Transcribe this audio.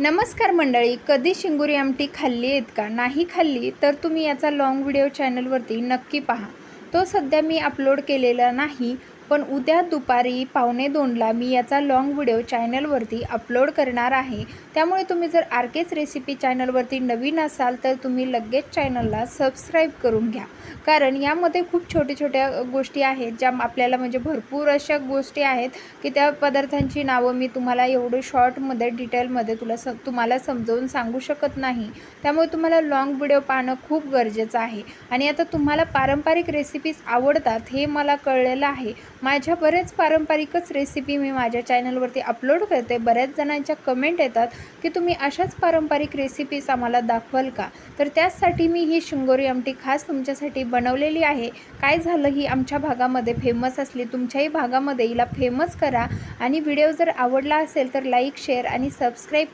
नमस्कार मंडळी कधी शिंगुरी आमटी खाल्ली आहेत का? नाही खाल्ली तर तुम्ही याचा लॉंग व्हिडिओ चॅनलवरती नक्की पहा. तो सध्या मी अपलोड केलेला नाही पण उद्या दुपारी पावणे दोनला मी याचा लॉंग व्हिडिओ चॅनलवरती अपलोड करणार आहे. त्यामुळे तुम्ही जर आर केच रेसिपी चॅनलवरती नवीन असाल तर तुम्ही लगेच चॅनलला सबस्क्राईब करून घ्या. कारण यामध्ये खूप छोट्या छोट्या गोष्टी आहेत ज्या आपल्याला म्हणजे भरपूर अशा गोष्टी आहेत की त्या पदार्थांची नावं मी तुम्हाला एवढं शॉर्टमध्ये डिटेलमध्ये तुला स तुम्हाला समजावून सांगू शकत नाही. त्यामुळे तुम्हाला लॉंग व्हिडिओ पाहणं खूप गरजेचं आहे. आणि आता तुम्हाला पारंपरिक रेसिपीज आवडतात हे मला कळलेलं आहे. माझ्या बरेच पारंपरिकच रेसिपी मी माझ्या चॅनलवरती अपलोड करते. बऱ्याच जणांच्या कमेंट येतात की तुम्ही अशाच पारंपरिक रेसिपीज आम्हाला दाखवाल का? तर त्याचसाठी मी ही शिंगोरी आमटी खास तुमच्यासाठी बनवलेली आहे. काय झालं? ही आमच्या भागामध्ये फेमस असली तुमच्याही भागामध्ये हिला फेमस करा. आणि व्हिडिओ जर आवडला असेल तर लाईक शेअर आणि सबस्क्राईब